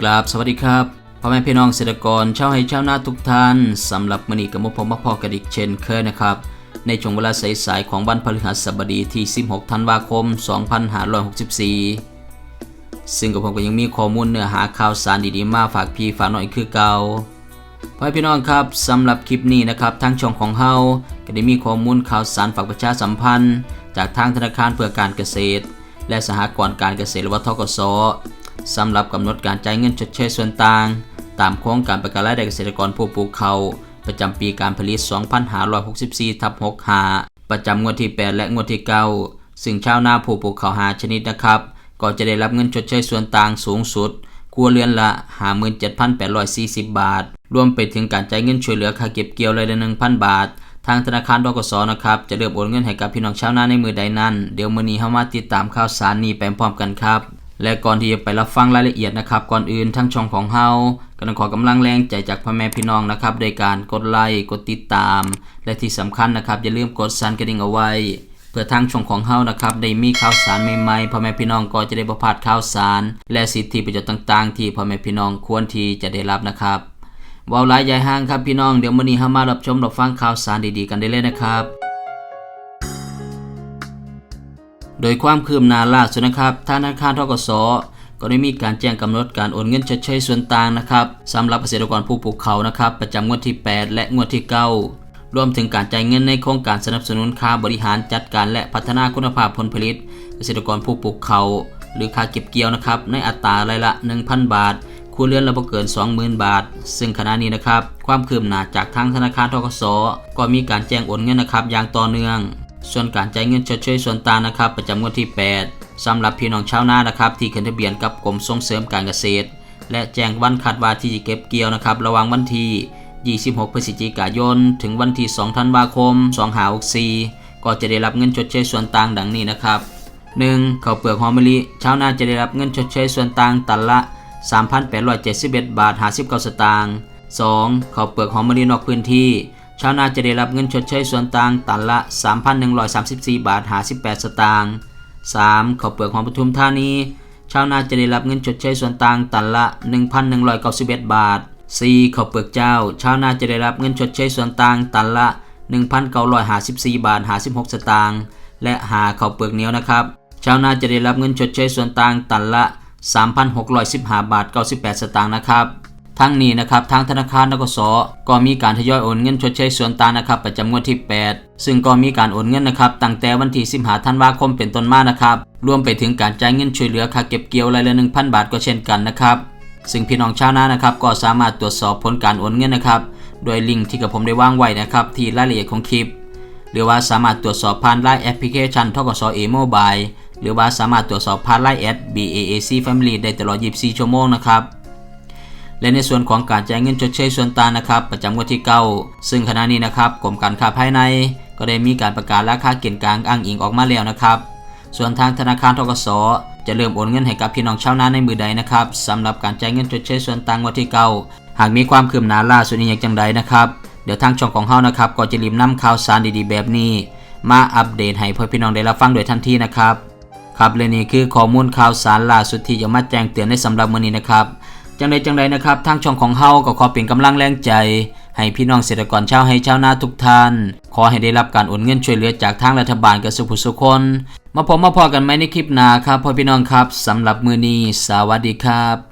กราบสวัสดีครับพ่อแม่พี่น้องเกษตรกรชาวไร่ชาวนาทุกท่านสำหรับมื้อนี้กับมผมมาพอกันอีกเช่นเคยนะครับ ในช่วงเวลาสายๆของวันพฤหัสบดีที่ 16 ธันวาคม 2564 ซึ่งกับผมก็ยังมีข้อมูลเนื้อหาข่าวสารดีๆมาฝากพี่ฝากน้องอีกคือเก่าพ่อแม่พี่น้องครับสำหรับคลิปนี้นะครับทางช่องของเฮาก็ได้มีข้อมูลข่าวสารฝากประชาสัมพันธ์ จากทางธนาคารเพื่อการเกษตร และสหกรณ์การเกษตรหรือว่าทกส สำหรับกำหนดการจ่ายเงินชดเชยส่วนต่าง ตามโครงการประกันรายได้เกษตรกรผู้ปลูกเขาประจำปีการผลิต 2564ทับ65 ประจำงวดที่ 8 และงวดที่ 9 ซึ่งชาวนาผู้ปลูกเขาวหาชนิดนะครับ ก็จะได้รับเงินชดเชยส่วนต่างสูงสุดครัวเรือนละ 57,840 บาท รวมไปถึงการจ่ายเงินช่วยเหลือค่าเก็บเกี่ยวรายละ1,000 บาท ทางธนาคารดกสนะครับ จะเริ่มโอนเงินให้กับพี่น้องชาวนาในมือใดนั้น เดี๋ยวมื้อนี้เฮามาติดตามข่าวสารนี้ไปพร้อมกันครับ และก่อนที่จะไปรับฟังรายละเอียดนะครับก่อนอื่นทั้งช่องของเฮาก็ต้องขอกำลังแรงใจจากพ่อแม่พี่น้องนะครับโดยการกดไลค์กดติดตาม และที่สำคัญนะครับอย่าลืมกดสั่นกระดิ่งเอาไว้ เพื่อทางช่องของเฮานะครับได้มีข่าวสารใหม่ๆพ่อแม่พี่น้องก็จะได้บ่พาดข่าวสาร และสิทธิประโยชน์ต่าง ๆ ที่พ่อแม่พี่น้องควรที่จะได้รับนะครับว้าวหลายใหญ่ห้างครับพี่น้องเดี๋ยวมื้อนี้เฮามารับชมรับฟังข่าวสารดีๆกันได้เลยนะครับ โดยความคืบหน้าล่าสุดนะครับธนาคารทกสก็ได้มีการแจ้งกำหนดการโอนเงินชดเชยส่วนต่างนะครับสำหรับเกษตรกรผู้ปลูกเขานะครับประจำงวดที่ 8 และงวดที่ 9 รวมถึงการจ่ายเงินในโครงการสนับสนุนค่าบริหารจัดการและพัฒนาคุณภาพผลผลิต เกษตรกรผู้ปลูกเขาหรือค่าเก็บเกี่ยวนะครับในอัตรารายละ 1,000 บาทครัวเรือนละบ่เกิน 20,000 บาท ซึ่งขณะนี้นะครับ ความคืบหน้าจากทางธนาคารทกสก็มีการแจ้งโอนเงินนะครับอย่างต่อเนื่อง ส่วนการจ่ายเงินชดเชยส่วนต่างนะครับ ประจำงวดที่ 8สำหรับพี่น้องชาวนานะครับที่ขึ้นทะเบียนกับกรมส่งเสริมการเกษตร และแจ้งวันคาดว่าที่จะเก็บเกี่ยวนะครับ ระหว่างวันที่ 26 พฤศจิกายน ถึงวันที่ 2 ธันวาคม 2564 ก็จะได้รับเงินชดเชยส่วนต่างดังนี้นะครับ 1. ข้าวเปลือกหอมมะลิชาวนาจะได้รับเงินชดเชยส่วนต่างตันละ 3,871 บาท 59 สตางค์ 2. ข้าวเปลือกหอมมะลินอกพื้นที่ ชาวนาจะได้รับเงินชดเชยส่วนต่างตันละ 3,134 บาท58 สตางค์ 3. ข้าวเปลือกหอมปทุมธานี ชาวนาจะได้รับเงินชดเชยส่วนต่างตันละ 1,191 บาท 4. ข้าวเปลือกเจ้า ชาวนาจะได้รับเงินชดเชยส่วนต่างตันละ 1,954 บาท56 สตางค์ และหาข้าวเปลือกเหนียวนะครับ ชาวนาจะได้รับเงินชดเชยส่วนต่างตันละ 3,615 บาท 98 สตางค์นะครับ ทั้งนี้นะครับทางธนาคารนกสก็มีการทยอยโอนเงินชดเชยส่วนต่างนะครับประจำงวดที่ 8 ซึ่งก็มีการโอนเงินนะครับตั้งแต่วันที่15ธันวาคมเป็นต้นมานะครับรวมไปถึงการจ่ายเงินช่วยเหลือค่าเก็บเกี่ยวรายละ1,000 บาทก็เช่นกันนะครับซึ่งพี่น้องชาวนานะครับก็สามารถตรวจสอบผลการโอนเงินนะครับโดยลิงก์ที่กับผมได้วางไว้นะครับที่รายละเอียดของคลิป หรือว่าสามารถตรวจสอบผ่านไลน์แอปพลิเคชันทกสเอโมบายหรือว่าสามารถตรวจสอบผ่านไลน์แอด BAAC Family ได้ตลอด 24 ชั่วโมงนะครับ และในส่วนของการจ่ายเงินชดเชยส่วนต่างนะครับ ประจำงวดที่ 9 ซึ่งขณะนี้นะครับกรมการค้าภายใน ก็ได้มีการประกาศราคาเก็นกลางอ้างอิงออกมาแล้วนะครับ ส่วนทางธนาคารทกสจะเริ่มโอนเงินให้กับพี่น้องชาวนาในมือใดนะครับสำหรับการจ่ายเงินชดเชยส่วนต่างงวดที่ 9 หากมีความคืบหน้าล่าสุดนี้อย่างจังใดนะครับเดี๋ยวทางช่องของเฮานะครับ ก็จะรีบนำข่าวสารดีๆ แบบนี้ มาอัปเดตให้เพื่อพี่น้องได้รับฟังโดยทันทีนะครับครับและนี่คือข้อมูลข่าวสารล่าสุดที่จะมาแจ้งเตือนในสำหรับมื้อนี้นะครับ จังใดจังใดนะครับทางช่องของเฮาก็ขอเป็นกำลังแรงใจ ให้พี่น้องเกษตรกรชาวให้ชาวนาทุกท่าน ขอให้ได้รับการโอนเงินช่วยเหลือจากทางรัฐบาลกับสุภุสุคนมาพบมาพอกันไหมในคลิปหน้าครับพ่อพี่น้องครับสำหรับมื้อนี้สวัสดีครับ